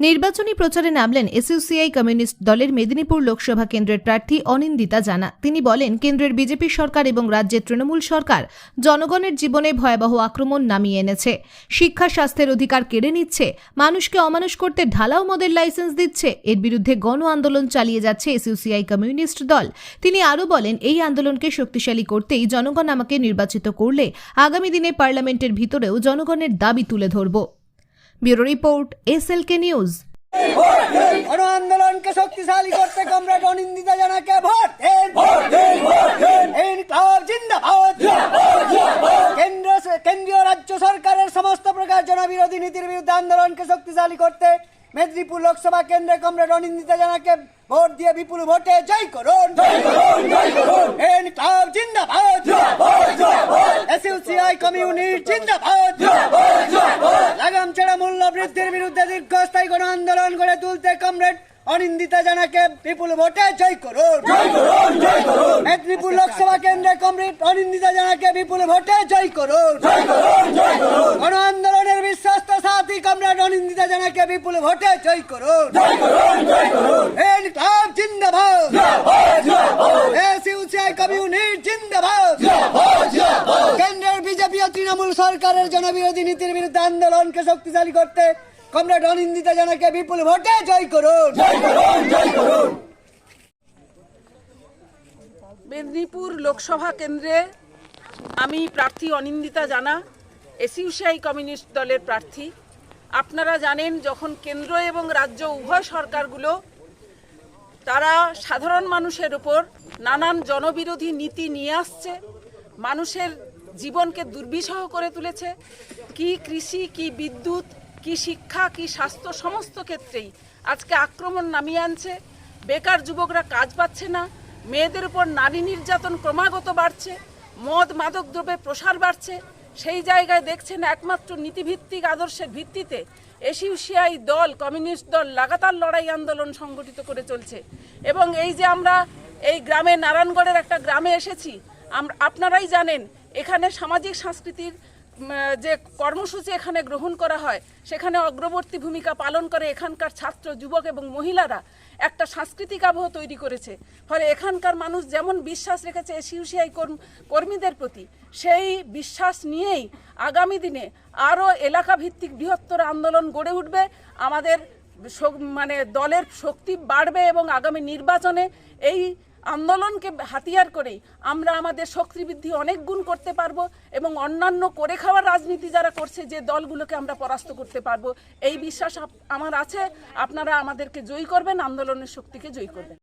নির্বাচনী প্রচারে নামলেন এসইউসিআই কমিউনিস্ট দলের মেদিনীপুর লোকসভা কেন্দ্রের প্রার্থী অনিন্দিতা জানা। তিনি বলেন, কেন্দ্রের বিজেপি সরকার এবং রাজ্যের তৃণমূল সরকার জনগণের জীবনে ভয়াবহ আক্রমণ নামিয়ে এনেছে। শিক্ষা স্বাস্থ্যের অধিকার কেড়ে নিচ্ছে, মানুষকে অমানুষ করতে ঢালাও মদের লাইসেন্স দিচ্ছে, এর বিরুদ্ধে গণ আন্দোলন চালিয়ে যাচ্ছে এসইউসিআই কমিউনিস্ট দল। তিনি আরও বলেন, এই আন্দোলনকে শক্তিশালী করতেই জনগণ আমাকে নির্বাচিত করলে আগামী দিনে পার্লামেন্টের ভিতরেও জনগণের দাবি তুলে ধরব। Bureau report SLK news. গণ আন্দোলনকে শক্তিশালী করতে কমরেড অনিন্দিতা জানাকে ভোট ইনকলাব জিন্দাবাদ। কেন্দ্র কেন্দ্রীয় রাজ্য সরকারের সমস্ত প্রকার জনবিরোধী নীতির বিরুদ্ধে আন্দোলনকে শক্তিশালী করতে মেদিনীপুর লোকসভা কেন্দ্রে কমরেড অনিন্দিতা জানাকে ভোট দিয়ে বিপুল ভোটে জয় করুন। ইনকলাব জিন্দাবাদ। এসইউসিআই কমিউনিট জিন্দাবাদ। বৃদ্ধির বিরুদ্ধে দীর্ঘস্থায়ী গণ আন্দোলন গড়ে তুলতে কমরেড অনিন্দিতা জানাকে বিপুল ভোটে জয় করুন। মেদিনীপুর লোকসভা কেন্দ্রে কমরেড অনিন্দিতা জানাকে বিপুল ভোটে জয় করুন। গণ আন্দোলনের বিশ্বস্ত সাথী কমরেড অনিন্দিতা জানাকে বিপুল ভোটে জয় করুন। জিন্দাবাদ। এসইউসিআই কমিউনিট জিন্দাবাদ। তৃণমূল সরকারের জনবিরোধী নীতির বিরুদ্ধে আন্দোলনকে শক্তিশালী করতে কমরেড অনিন্দিতা জানাকে বিপুল ভোটে জয় করুন। মেদিনীপুর লোকসভা কেন্দ্রে আমি প্রার্থী অনিন্দিতা জানা এসইউসিআই কমিউনিস্ট দলের প্রার্থী। আপনারা জানেন যখন কেন্দ্র এবং রাজ্য উভয় সরকারগুলো তারা সাধারণ মানুষের উপর নানান জনবিরোধী নীতি নিয়ে আসছে মানুষের জীবনকে দুর্বিষহ করে তুলেছে। কি কৃষি, কি বিদ্যুৎ, কি শিক্ষা, কি স্বাস্থ্য, সমস্ত ক্ষেত্রেই আজকে আক্রমণ নামিয়ে আনছে। বেকার যুবকরা কাজ পাচ্ছে না, মেয়েদের উপর নারী নির্যাতন ক্রমাগত বাড়ছে, মদ, মাদক দ্রব্যের প্রসার বাড়ছে। সেই জায়গায় দেখছেন একমাত্র নীতিভিত্তিক আদর্শের ভিত্তিতে এসইউসিআই দল, কমিউনিস্ট দল লাগাতার লড়াই আন্দোলন সংগঠিত করে চলছে। এবং এই যে আমরা এই গ্রামে, নারায়ণগড়ের একটা গ্রামে এসেছি আপনারাই জানেন এখানে সামাজিক সংস্কৃতির যে কর্মসূচি এখানে গ্রহণ করা হয়, সেখানে অগ্রবর্তী ভূমিকা পালন করে এখানকার ছাত্র, যুবক এবং মহিলারা একটা সাংস্কৃতিক আবহ তৈরি করেছে। ফলে এখানকার মানুষ যেমন বিশ্বাস রেখেছে এসইউসিআই কর্মীদের প্রতি, সেই বিশ্বাস নিয়েই আগামী দিনে আরও এলাকাভিত্তিক বৃহত্তর আন্দোলন গড়ে উঠবে। আমাদের মানে দলের শক্তি বাড়বে এবং আগামী নির্বাচনে এই আন্দোলনকে হাতিয়ার করে আমরা আমাদের শক্তি বৃদ্ধি অনেক গুণ করতে পারব এবং অন্যান্য করে খাওয়ার রাজনীতি যারা করছে, যে দলগুলোকে আমরা পরাস্ত করতে পারব। এই বিশ্বাস আমার আছে। আপনারা আমাদেরকে জয়ী করবেন, আন্দোলনের শক্তিকে জয়ী করবেন।